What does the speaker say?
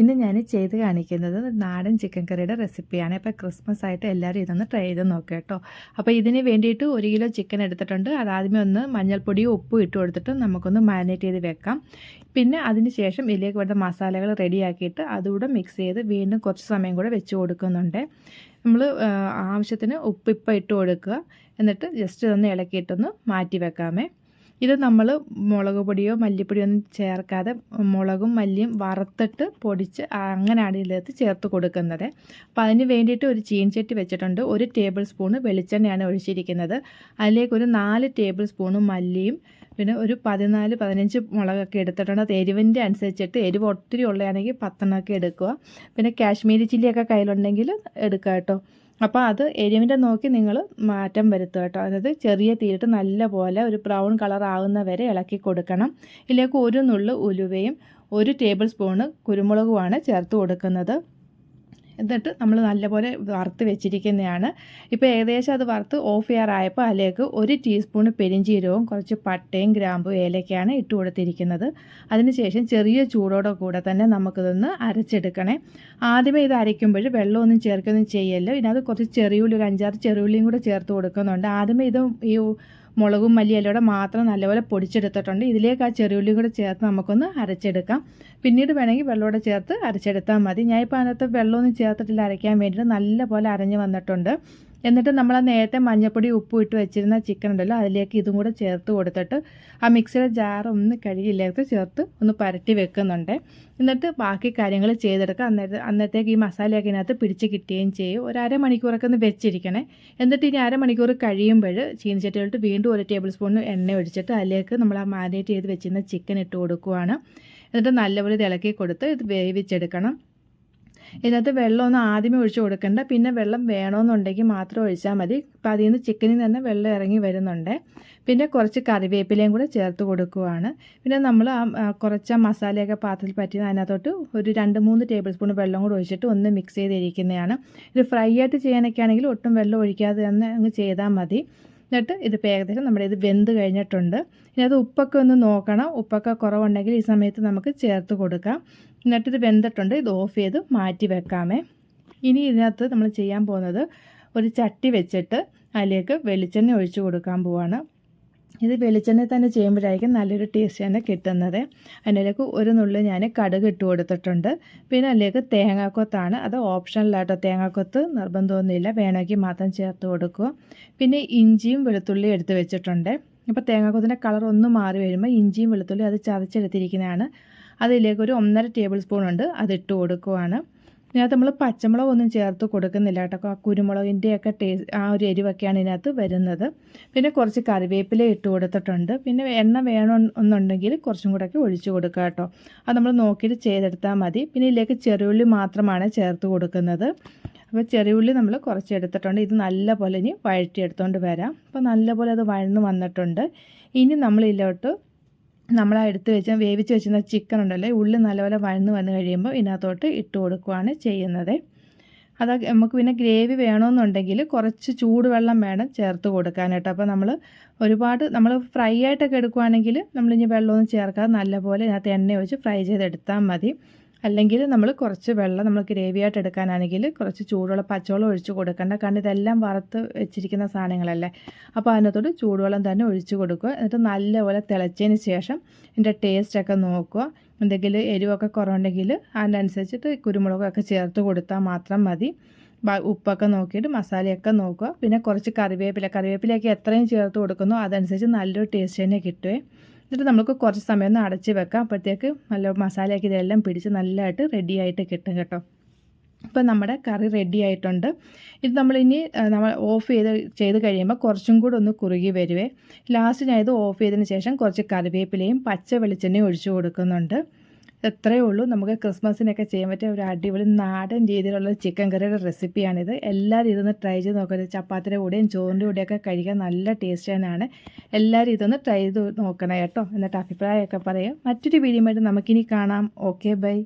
ഇന്ന് ഞാൻ ചെയ്ത് കാണിക്കുന്നത് നാടൻ ചിക്കൻ കറിയുടെ റെസിപ്പിയാണ് അപ്പോൾ ക്രിസ്മസ് ആയിട്ട് എല്ലാവരും ഇതൊന്ന് ട്രൈ ചെയ്ത് നോക്കുക കേട്ടോ. അപ്പോൾ ഇതിന് വേണ്ടിയിട്ട് ഒരു കിലോ ചിക്കൻ എടുത്തിട്ടുണ്ട്. അതാദ്യമേ ഒന്ന് മഞ്ഞൾപ്പൊടിയും ഉപ്പും ഇട്ട് കൊടുത്തിട്ട് നമുക്കൊന്ന് മാരിനേറ്റ് ചെയ്ത് വെക്കാം. പിന്നെ അതിന് ശേഷം ഇതിലേക്ക് വേണ്ട മസാലകൾ റെഡിയാക്കിയിട്ട് അതുകൂടെ മിക്സ് ചെയ്ത് വീണ്ടും കുറച്ച് സമയം കൂടെ വെച്ച് കൊടുക്കുന്നുണ്ട്. നമ്മൾ ആവശ്യത്തിന് ഉപ്പ് ഇപ്പം ഇട്ട് കൊടുക്കുക. എന്നിട്ട് ജസ്റ്റ് ഒന്ന് ഇളക്കിയിട്ടൊന്ന് മാറ്റി വെക്കാമേ. ഇത് നമ്മൾ മുളക് പൊടിയോ മല്ലിപ്പൊടിയോ ഒന്നും ചേർക്കാതെ മുളകും മല്ലിയും വറുത്തിട്ട് പൊടിച്ച് അങ്ങനെയാണ് ഇതിനകത്ത് ചേർത്ത് കൊടുക്കുന്നത്. അപ്പോൾ അതിന് വേണ്ടിയിട്ട് ഒരു ചീൻചട്ടി വെച്ചിട്ടുണ്ട്. ഒരു ടേബിൾ സ്പൂണ് വെളിച്ചെണ്ണയാണ് ഒഴിച്ചിരിക്കുന്നത്. അതിലേക്ക് ഒരു നാല് ടേബിൾ സ്പൂണ് മല്ലിയും പിന്നെ ഒരു പതിനാല് പതിനഞ്ച് മുളകൊക്കെ എടുത്തിട്ടുണ്ട്. അത് എരിവിന്റെ അനുസരിച്ചിട്ട് എരിവ് ഒത്തിരി ഉള്ളതാണെങ്കിൽ പത്തെണ്ണമൊക്കെ എടുക്കുക. പിന്നെ കാശ്മീരി ചില്ലിയൊക്കെ കയ്യിലുണ്ടെങ്കിൽ എടുക്കുക കേട്ടോ. അപ്പോൾ അത് എരിവിന്റെ നോക്കി നിങ്ങൾ മാറ്റം വരുത്തുക കേട്ടോ. അതായത് ചെറിയ തീയിട്ട് നല്ല പോലെ ഒരു ബ്രൗൺ കളർ ആകുന്ന വരെ ഇളക്കി കൊടുക്കണം. ഇതിലേക്ക് ഒരു നുള്ളു ഉലുവയും ഒരു ടേബിൾ സ്പൂണ് കുരുമുളകുമാണ് ചേർത്ത് കൊടുക്കുന്നത്. എന്നിട്ട് നമ്മൾ നല്ലപോലെ വറുത്ത് വെച്ചിരിക്കുന്നതാണ്. ഇപ്പോൾ ഏകദേശം അത് വറുത്ത് ഓഫ് ചെയ്യാറായപ്പോൾ അതിലേക്ക് ഒരു ടീസ്പൂൺ പെരിഞ്ചീരവും കുറച്ച് പട്ടയും ഗ്രാമ്പും ഏലക്കയാണ് ഇട്ട് കൊടുത്തിരിക്കുന്നത്. അതിനുശേഷം ചെറിയ ചൂടോടെ കൂടെ തന്നെ നമുക്കിതൊന്ന് അരച്ചെടുക്കണേ. ആദ്യമേ ഇത് അരയ്ക്കുമ്പോൾ വെള്ളമൊന്നും ചേർക്കൊന്നും ചെയ്യല്ലോ. ഇതിനകത്ത് കുറച്ച് ചെറിയുള്ളി ഒരു അഞ്ചാറ് ചെറിയുള്ളിയും കൂടെ ചേർത്ത് കൊടുക്കുന്നുണ്ട്. ആദ്യമേ ഇത് ഈ മുളകും മല്ലിയിലൂടെ മാത്രം നല്ലപോലെ പൊടിച്ചെടുത്തിട്ടുണ്ട്. ഇതിലേക്ക് ആ ചെറിയുള്ളി കൂടെ ചേർത്ത് നമുക്കൊന്ന് അരച്ചെടുക്കാം. പിന്നീട് വേണമെങ്കിൽ വെള്ളമൂടെ ചേർത്ത് അരച്ചെടുത്താൽ മതി. ഞാനിപ്പോൾ അതിനകത്ത് വെള്ളമൊന്നും ചേർത്തിട്ടില്ല. അരയ്ക്കാൻ വേണ്ടിയിട്ട് നല്ലപോലെ അരഞ്ഞ് വന്നിട്ടുണ്ട്. എന്നിട്ട് നമ്മൾ നേരത്തെ മഞ്ഞപ്പൊടി ഉപ്പ് ഇട്ട് വെച്ചിരുന്ന ചിക്കൻ ഉണ്ടല്ലോ അതിലേക്ക് ഇതും കൂടെ ചേർത്ത് കൊടുത്തിട്ട് ആ മിക്സിയുടെ ജാർ ഒന്ന് കഴുകിയില്ലാത്ത ചേർത്ത് ഒന്ന് പരട്ടി വെക്കുന്നുണ്ട്. എന്നിട്ട് ബാക്കി കാര്യങ്ങൾ ചെയ്തെടുക്കുക അന്നേരത്തെ അന്നത്തേക്ക് ഈ മസാലയൊക്കെ ഇതിനകത്ത് പിടിച്ച് കിട്ടുകയും ചെയ്യും. ഒരു അരമണിക്കൂറൊക്കെ ഒന്ന് വെച്ചിരിക്കണേ. എന്നിട്ട് ഇനി അരമണിക്കൂർ കഴിയുമ്പോൾ ചീനിച്ചട്ടികളിട്ട് വീണ്ടും ഒരു ടേബിൾ സ്പൂൺ എണ്ണ ഒഴിച്ചിട്ട് അതിലേക്ക് നമ്മൾ ആ മാരിനേറ്റ് ചെയ്ത് വെച്ചിരുന്ന ചിക്കൻ ഇട്ട് കൊടുക്കുവാണ്. എന്നിട്ട് നല്ലപോലെ ഇളക്കി കൊടുത്ത് ഇത് വേവിച്ചെടുക്കണം. ഇതിനകത്ത് വെള്ളം ഒന്നും ആദ്യമേ ഒഴിച്ചു കൊടുക്കണ്ട. പിന്നെ വെള്ളം വേണമെന്നുണ്ടെങ്കിൽ മാത്രം ഒഴിച്ചാൽ മതി. അപ്പം അതിൽ നിന്ന് ചിക്കനിൽ തന്നെ വെള്ളം ഇറങ്ങി വരുന്നുണ്ട്. പിന്നെ കുറച്ച് കറിവേപ്പിലയും കൂടെ ചേർത്ത് കൊടുക്കുവാണ്. പിന്നെ നമ്മൾ കുറച്ച് മസാലയൊക്കെ പാത്രത്തിൽ പറ്റിയത് അതിനകത്തോട്ട് ഒരു രണ്ട് മൂന്ന് ടേബിൾ സ്പൂൺ വെള്ളം കൂടെ ഒഴിച്ചിട്ട് ഒന്ന് മിക്സ് ചെയ്തിരിക്കുന്നതാണ്. ഇത് ഫ്രൈ ആയിട്ട് ചെയ്യാനൊക്കെ ആണെങ്കിൽ ഒട്ടും വെള്ളം ഒഴിക്കാതെ തന്നെ അങ്ങ് ചെയ്താൽ മതി. എന്നിട്ട് ഇത് ഏകദേശം നമ്മുടെ ഇത് വെന്ത് കഴിഞ്ഞിട്ടുണ്ട്. ഇനി അത് ഉപ്പൊക്കെ ഒന്ന് നോക്കണം. ഉപ്പൊക്കെ കുറവുണ്ടെങ്കിൽ ഈ സമയത്ത് നമുക്ക് ചേർത്ത് കൊടുക്കാം. എന്നിട്ട് ഇത് വെന്തിട്ടുണ്ട്. ഇത് ഓഫ് ചെയ്ത് മാറ്റി വെക്കാമേ. ഇനി ഇതിനകത്ത് നമ്മൾ ചെയ്യാൻ പോകുന്നത് ഒരു ചട്ടി വെച്ചിട്ട് അതിലേക്ക് വെളിച്ചെണ്ണ ഒഴിച്ചു കൊടുക്കാൻ പോവാണ്. ഇത് വെളിച്ചെണ്ണ തന്നെ ചെയ്യുമ്പോഴായിരിക്കും നല്ലൊരു ടേസ്റ്റ് തന്നെ കിട്ടുന്നത്. അതിലേക്ക് ഒരു നുള്ളു ഞാൻ കടുക് ഇട്ട് കൊടുത്തിട്ടുണ്ട്. പിന്നെ അതിലേക്ക് തേങ്ങാക്കൊത്താണ്. അത് ഓപ്ഷണലായിട്ടോ തേങ്ങാക്കൊത്ത് നിർബന്ധമൊന്നുമില്ല. വേണമെങ്കിൽ മാത്രം ചേർത്ത് കൊടുക്കുക. പിന്നെ ഇഞ്ചിയും വെളുത്തുള്ളിയും എടുത്ത് വെച്ചിട്ടുണ്ട്. ഇപ്പോൾ തേങ്ങാക്കൊത്തിന്റെ കളർ ഒന്ന് മാറി വരുമ്പോൾ ഇഞ്ചിയും വെളുത്തുള്ളിയും അത് ചതച്ചെടുത്തിരിക്കുന്നതാണ്. അതിലേക്ക് ഒരു ഒന്നര ടേബിൾ സ്പൂൺ ഉണ്ട് അതിട്ട് കൊടുക്കുവാണ്. ഇതിനകത്ത് നമ്മൾ പച്ചമുളക് ഒന്നും ചേർത്ത് കൊടുക്കുന്നില്ല കേട്ടോ. ആ കുരുമുളകിന്റെയൊക്കെ ടേസ്റ്റ് ആ ഒരു എരിവൊക്കെയാണ് ഇതിനകത്ത് വരുന്നത്. പിന്നെ കുറച്ച് കറിവേപ്പില ഇട്ട് കൊടുത്തിട്ടുണ്ട്. പിന്നെ എണ്ണ വേണമെന്നുണ്ടെങ്കിൽ കുറച്ചും കൂടെയൊക്കെ ഒഴിച്ചു കൊടുക്കുക കേട്ടോ. അത് നമ്മൾ നോക്കിയിട്ട് ചെയ്തെടുത്താൽ മതി. പിന്നെ ഇതിലേക്ക് ചെറിയുള്ളി മാത്രമാണ് ചേർത്ത് കൊടുക്കുന്നത്. അപ്പോൾ ചെറിയുള്ളി നമ്മൾ കുറച്ച് എടുത്തിട്ടുണ്ട്. ഇത് നല്ലപോലെ ഇനി വഴറ്റിയെടുത്തുകൊണ്ട് വരാം. അപ്പോൾ നല്ലപോലെ അത് വഴന്ന് വന്നിട്ടുണ്ട്. ഇനി നമ്മൾ ഇതിലോട്ട് നമ്മൾ എടുത്ത് വെച്ച വേവിച്ച് വെച്ചിരുന്ന ചിക്കൻ ഉണ്ടല്ലേ ഉള്ളി നല്ലപോലെ വഴന്ന് വന്ന് കഴിയുമ്പോൾ ഇതിനകത്തോട്ട് ഇട്ട് കൊടുക്കുകയാണ് ചെയ്യുന്നത്. അത് നമുക്ക് പിന്നെ ഗ്രേവി വേണമെന്നുണ്ടെങ്കിൽ കുറച്ച് ചൂടുവെള്ളം വേണം ചേർത്ത് കൊടുക്കാനായിട്ട്. അപ്പോൾ നമ്മൾ ഒരുപാട് നമ്മൾ ഫ്രൈ ആയിട്ടൊക്കെ എടുക്കുകയാണെങ്കിൽ നമ്മളിനി വെള്ളമൊന്നും ചേർക്കാതെ നല്ലപോലെ ഇതിനകത്ത് എണ്ണ ഒഴിച്ച് ഫ്രൈ ചെയ്തെടുത്താൽ മതി. അല്ലെങ്കിൽ നമ്മൾ കുറച്ച് വെള്ളം നമ്മൾ ഗ്രേവിയായിട്ട് എടുക്കാനാണെങ്കിൽ കുറച്ച് ചൂടുവെള്ളം പച്ചവെള്ളം ഒഴിച്ച് കൊടുക്കേണ്ട. കാരണം ഇതെല്ലാം വറുത്ത് വെച്ചിരിക്കുന്ന സാധനങ്ങളല്ലേ. അപ്പോൾ അതിനകത്തോട് ചൂടുവെള്ളം തന്നെ ഒഴിച്ച് കൊടുക്കുക. എന്നിട്ട് നല്ലപോലെ തിളച്ചതിന് ശേഷം ഇതിന്റെ ടേസ്റ്റൊക്കെ നോക്കുക. എന്തെങ്കിലും എരിവൊക്കെ കുറവുണ്ടെങ്കിൽ അതിനനുസരിച്ചിട്ട് കുരുമുളകൊക്കെ ചേർത്ത് കൊടുത്താൽ മാത്രം മതി. ഉപ്പൊക്കെ നോക്കിയിട്ട് മസാലയൊക്കെ നോക്കുക. പിന്നെ കുറച്ച് കറിവേപ്പില. കറിവേപ്പിലയൊക്കെ എത്രയും ചേർത്ത് കൊടുക്കുന്നു അതനുസരിച്ച് നല്ലൊരു ടേസ്റ്റ് തന്നെ കിട്ടുമേ എന്നിട്ട് നമുക്ക് കുറച്ച് സമയം ഒന്ന് അടച്ച് വെക്കാം. അപ്പോഴത്തേക്ക് നല്ല മസാലയൊക്കെ ഇതെല്ലാം പിടിച്ച് നല്ലതായിട്ട് റെഡി ആയിട്ട് കിട്ടും കേട്ടോ. ഇപ്പം നമ്മുടെ കറി റെഡി ആയിട്ടുണ്ട്. ഇത് നമ്മളിനി നമ്മൾ ഓഫ് ചെയ്ത് ചെയ്ത് കഴിയുമ്പോൾ കുറച്ചും കൂടെ ഒന്ന് കുറുകി വരുവേ. ലാസ്റ്റ് ഞാൻ ഇത് ഓഫ് ചെയ്തതിന് ശേഷം കുറച്ച് കറിവേപ്പിലയും പച്ച വെളിച്ചെണ്ണയും ഒഴിച്ചു കൊടുക്കുന്നുണ്ട്. എത്രയേ ഉള്ളൂ. നമുക്ക് ക്രിസ്മസിനൊക്കെ ചെയ്യാൻ പറ്റിയ ഒരു അടിപൊളി നാടൻ രീതിയിലുള്ള ചിക്കൻ കറിയുടെ റെസിപ്പിയാണിത് എല്ലാവരും ഇതൊന്ന് ട്രൈ ചെയ്ത് നോക്കരുത് ചപ്പാത്തിയുടെ കൂടെയും ചോറിന്റെ കൂടെയൊക്കെ കഴിക്കാൻ നല്ല ടേസ്റ്റ് തന്നെയാണ്. എല്ലാവരും ഇതൊന്ന് ട്രൈ ചെയ്ത് നോക്കണം കേട്ടോ. എന്നിട്ട് അഭിപ്രായമൊക്കെ പറയാം. മറ്റൊരു വീഡിയോ നമുക്കിനി കാണാം. Okay bye